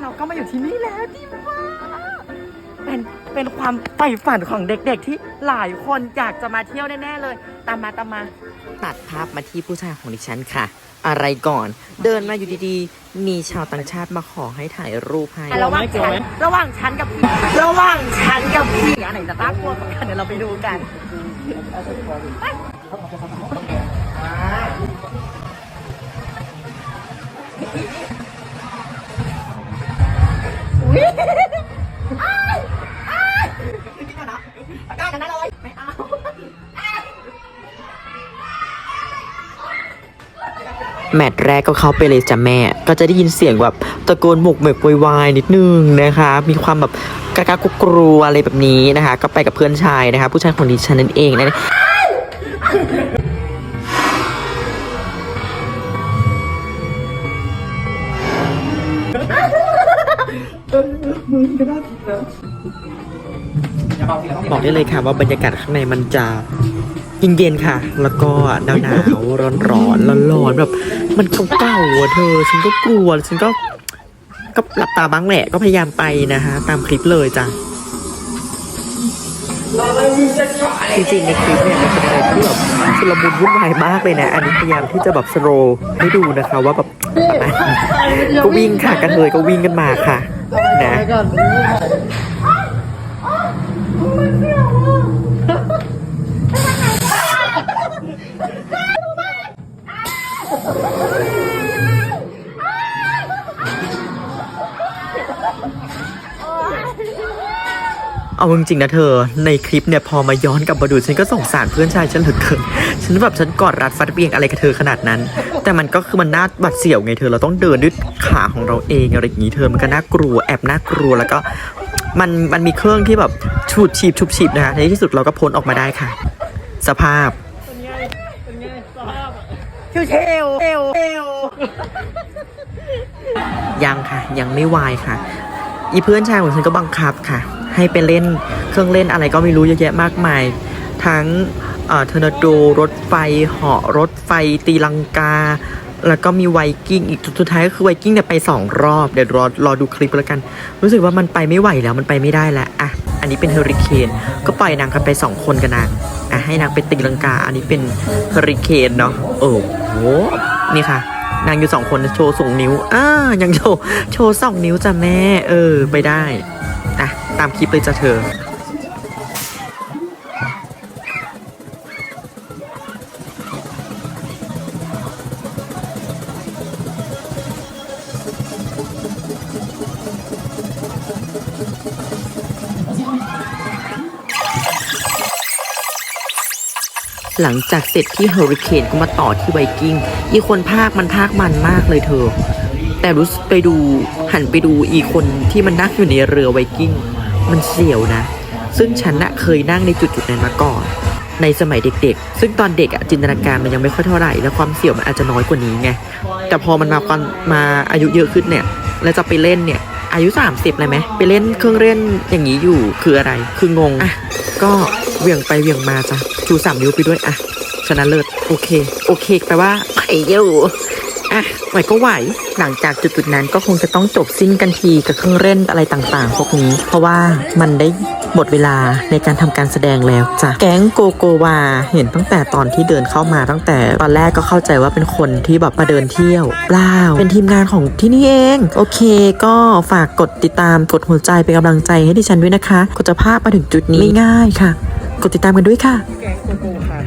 เราก็มาอยู่ที่นี่แล้วดีมากเป็นเป็นความใฝ่ฝันของเด็กๆที่หลายคนอยากจะมาเที่ยวแน่ๆเลย ตามมาตามมา ตัดภาพมาที่ผู้ชายของดิฉันค่ะ อะไรก่อน เดินมาอยู่ดีๆ มีชาวต่างชาติมาขอให้ถ่ายรูปให้ระหว่างฉันระหว่างฉันกับพี่ระหว่างฉันกับพี่อันไหนจะน่ากลัวกว่ากันเดี๋ยวเราไปดูกัน แมตช์แรกก็เข้าไปเลยจ้ะแม่ ก็จะได้ยินเสียงแบบตะโกนหมกเหมกวยวายนิดนึงนะคะ มีความแบบกล้ากกลัวอะไรแบบนี้นะคะ ก็ไปกับเพื่อนชายนะคะ ผู้ชายของดิฉันนั่นเองนะบอกได้เลยค่ะว่าบรรยากาศข้างในมันจะ เย็นๆค่ะ แล้วก็หนาวหนาวร้อนร้อนร้อนร้อนๆแบบ มันเก่าๆอะเธอ ฉันก็กลัว ฉันก็ก็หลับตาบ้างแหละ ก็พยายามไปนะคะ ตามคลิปเลยจ้ะจริงๆในคลิปเนี่ยมันเป็นอะไรที่แบบชุลมุนวุ่นวายมากเลยนะ อันนี้พยายามที่จะแบบสโลว์ให้ดูนะคะ ว่าแบบก็วิ่งค่ะกันเลยก็วิ่งกันมาค่ะ นะ เอาจริงๆนะเธอ ในคลิปเนี่ยพอมาย้อนกลับมาดูฉันก็สงสารเพื่อนชายฉันเหลือเกิน ฉันแบบฉันกอดรัดฟัดเบียงอะไรกับเธอขนาดนั้น แต่มันก็คือมันน่าบัดเสี่ยวไงเธอ เราต้องเดินด้วยขาของเราเองอะไรอย่างนี้เธอ มันก็น่ากลัวแอบน่ากลัวแล้วก็มันมันมีเครื่องที่แบบฉูดฉีบชุบฉีบนะคะในที่สุดเราก็พ้นออกมาได้ค่ะ สภาพ ชิวเทวเทวเทวยังค่ะ ยังไม่วายค่ะ อีเพื่อนชายของฉันก็บังคับค่ะ ให้ไปเล่นเครื่องเล่นอะไรก็ไม่รู้เยอะแยะมากมาย ทั้งเอ่อเทอร์นาโดรถไฟเหาะรถไฟตีลังกา แล้วก็มีไวกิ้งอีกสุดท้ายก็คือไวกิ้งเนี่ยไปสองรอบ เดี๋ยวรอรอดูคลิปแล้วกัน รู้สึกว่ามันไปไม่ไหวแล้วมันไปไม่ได้แล้วอะอันนี้เป็นเฮอริเคนก็ปล่อยนางกันไปสองคนกันนางอะให้นางไปตีลังกา อันนี้เป็นเฮอริเคนเนาะโอ้โหนี่ค่ะ นางอยู่สองคนโชว์ส่งนิ้วอ่ายังโชว์โชว์สองนิ้วจ้ะแม่ เออไปได้อะตามคลิปเลยจ้ะเธอ หลังจากเสร็จที่เฮอริเคนก็มาต่อที่ไวกิ้ง อีคนภาคมันภาคมันมากเลยเธอ แต่รู้สึกไปดูหันไปดูอีคนที่มันนั่งอยู่ในเรือไวกิ้ง มันเสียวนะ ซึ่งฉันน่ะเคยนั่งในจุดจุดๆนั้นมาก่อน ในสมัยเด็กๆ ซึ่งตอนเด็กอะจินตนาการมันยังไม่ค่อยเท่าไหร่ แล้วความเสี่ยวมันอาจจะน้อยกว่านี้ไง แต่พอมันมาความมาอายุเยอะขึ้นเนี่ย แล้วจะไปเล่นเนี่ยอายุ 30เลยไหมไปเล่นเครื่องเล่นอย่างนี้อยู่คืออะไร คืองงอะก็เหวี่ยงไปเหวี่ยงมาจ้ะชูสามนิ้วไปด้วยอะชนะเลิศโอเค โอเคแปลว่าไหวอยู่ อะไหวก็ไหว หลังจากจุดๆนั้นก็คงจะต้องจบสิ้นกันทีกับเครื่องเล่นอะไรต่างๆ พวกนี้ เพราะว่ามันได้หมดเวลาในการทำการแสดงแล้วจ้ะแก๊งโกโกวาเห็นตั้งแต่ตอนที่เดินเข้ามาตั้งแต่ตอนแรกก็เข้าใจว่าเป็นคนที่แบบมาเดินเที่ยวเปล่าเป็นทีมงานของที่นี่เอง โอเค ก็ฝากกดติดตามกดหัวใจเป็นกำลังใจให้ดิฉันด้วยนะคะ ก็จะภาพมาถึงจุดนี้ไม่ง่ายค่ะ กดติดตามกันด้วยค่ะแก๊งโกโกค่ะ